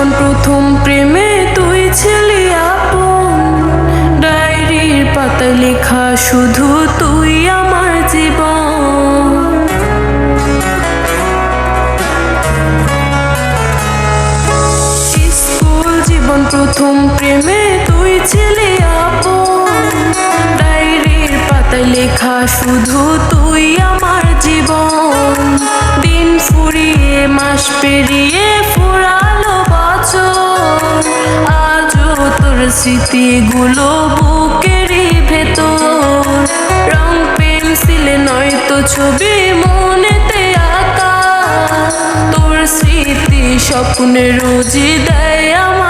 যখন প্রথম প্রেমে তুই ছিলি আপন, ডায়েরির পাতা লেখা শুধু তুই আমার জীবন। স্কুল জীবন প্রথম প্রেমে তুই ছিলি আপন, ডায়েরির পাতা লেখা শুধু তুই আমার জীবন। দিন ফুরিয়ে, মাস পেরিয়ে, ফুল স্মৃতিগুলো বুকেরই ভেতর। রং পেন্সিলে নয়তো ছবি মনেতে আঁকা। তোর স্মৃতি স্বপ্নে রোজি দেয় আমায়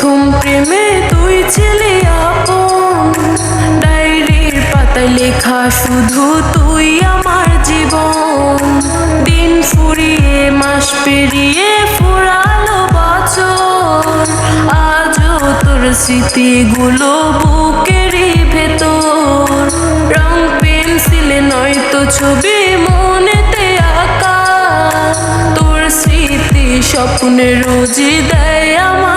প্রথম প্রেমে তুই ছিলি আপন। ডায়েরির পাতায় লেখা শুধু তুই আমার জীবন। দিন ফুরিয়ে, মাস পেরিয়ে, ফুরালো বছর। আজও তোর স্মৃতিগুলো বুকেরই ভেতর। রং পেন্সিলে নয়তো ছবি মনেতে আঁকা। তোর স্মৃতি স্বপ্নে রোজই দেয় আমায়